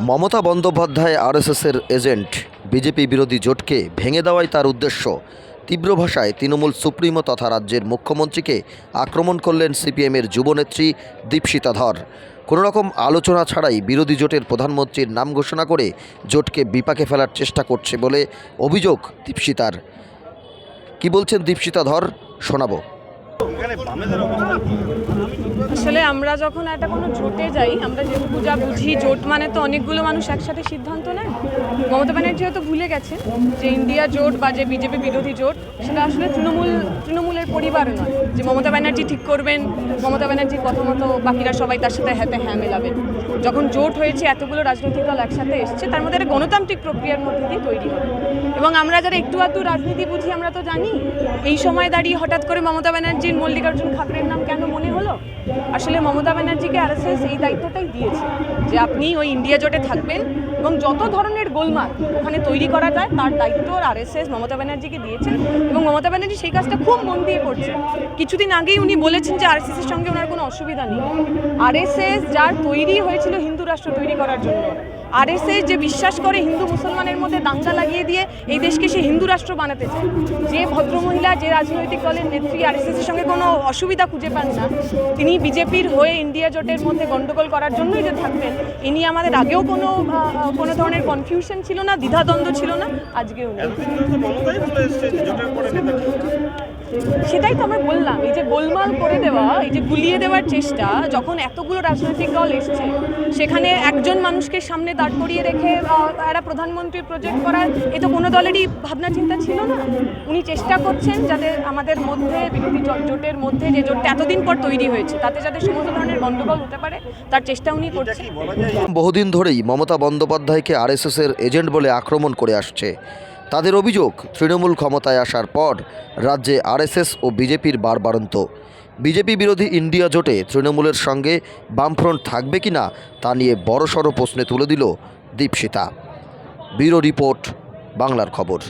মমতা বন্দ্যোপাধ্যায় আরএসএসের agent, BJP বিরোধী জোটকে ভেঙে দেওয়াই তার উদ্দেশ্য। তীব্র ভাষায় তৃণমূল সুপ্রিমো তথা রাজ্যের মুখ্যমন্ত্রীকে আক্রমণ করলেন সিপিএমের যুবনেত্রী দীপশিতা ধর কোনো রকম আলোচনা ছাড়াই বিরোধী জোটের প্রধানমন্ত্রীর নাম ঘোষণা করে জোটকে বিপাকে ফেলার চেষ্টা করছে বলে অভিযোগ দীপশিতার। কি বলছেন দীপশিতা ধর শোনাবো। আসলে আমরা যখন একটা কোনো জোটে যাই, আমরা যেটুকু যা বুঝি, জোট মানে তো অনেকগুলো মানুষ একসাথে সিদ্ধান্ত নেয়। মমতা ব্যানার্জি হয়তো ভুলে গেছেন যে ইন্ডিয়া জোট বা যে বিজেপি বিরোধী জোট, সেটা আসলে তৃণমূল, তৃণমূলের পরিবার নয়। যে মমতা ব্যানার্জি ঠিক করবেন, মমতা ব্যানার্জির কথা মতো বাকিরা সবাই তার সাথে হাতে হ্যাঁ মেলাবেন। যখন জোট হয়েছে, এতগুলো রাজনৈতিক দল একসাথে এসছে, তার মধ্যে একটা গণতান্ত্রিক প্রক্রিয়ার মধ্যে দিয়ে তৈরি হবে এবং আমরা যারা একটু আধটু রাজনীতি বুঝি, আমরা তো জানি, এই সময় দাঁড়িয়ে হঠাৎ করে মমতা ব্যানার্জির মল্লিকার্জুন খাকরের নাম কেন মনে হলো? আসলে মমতা ব্যানার্জিকে আরএসএস এই দায়িত্বটাই দিয়েছে যে আপনি ওই ইন্ডিয়া জোটে থাকবেন এবং যত ধরনের গোলমাল ওখানে তৈরি করা যায়, তার দায়িত্ব আরএসএস মমতা ব্যানার্জিকে দিয়েছেন এবং মমতা ব্যানার্জি সেই কাজটা খুব মন দিয়ে করছে কিছুদিন আগেই উনি বলেছেন যে আরএসএস এর সঙ্গে ওনার কোনো অসুবিধা নেই। আরএসএস যার তৈরি হয়েছিল হিন্দু রাষ্ট্র তৈরি করার জন্য আরএসএস যে বিশ্বাস করে হিন্দু মুসলমানের মধ্যে দাঙ্গা লাগিয়ে দিয়ে এই দেশকে সে হিন্দু রাষ্ট্র বানাতে চায়। যে ভদ্রমহিলা, যে রাজনৈতিক দলের নেত্রী আরএসএস এর সঙ্গে কোনো অসুবিধা খুঁজে পান না, তিনি বিজেপির হয়ে ইন্ডিয়া জোটের মধ্যে গন্ডগোল করার জন্যই যে থাকবেন, ইনি আমাদের আগেও কোনো কোনো ধরনের কনফিউশন ছিল না, দ্বিধাদ্বন্দ্ব ছিল না, আজকেও সেটাই তো আমরা বললাম এই যে গোলমাল করে দেওয়া এই যে গুলিয়ে দেওয়ার চেষ্টা যখন এতগুলো রাজনৈতিক দল এসছে সেখানে একজন মানুষকে সামনে দাঁড় করিয়ে রেখে একটা প্রধানমন্ত্রীর প্রজেক্ট করার এ তো কোনো দলেরই ভাবনা চিন্তা ছিল না। উনি চেষ্টা করছেন যাতে আমাদের মধ্যে বিরোধী জোট- জোটের মধ্যে যে জোটটা এতদিন পর তৈরি হয়েছে তাতে যাতে সমস্ত ধরনের গণ্ডগোল হতে পারে তার চেষ্টা উনি করছেন। বহুদিন ধরেই মমতা বন্দ্যোপাধ্যায়কে আরএসএসের এজেন্ট বলে আক্রমণ করে আসছে। তাদের অভিযোগ, তৃণমূল ক্ষমতায় আসার পর রাজ্যে আরএসএস ও বিজেপির বারবারন্ত বিজেপি বিরোধী ইন্ডিয়া জোটে তৃণমূলের সঙ্গে বামফ্রন্ট থাকবে কি না তা নিয়ে বড়সড় প্রশ্নে তুলে দিল দীপশিতা। ব্যুরো রিপোর্ট, বাংলার খবর।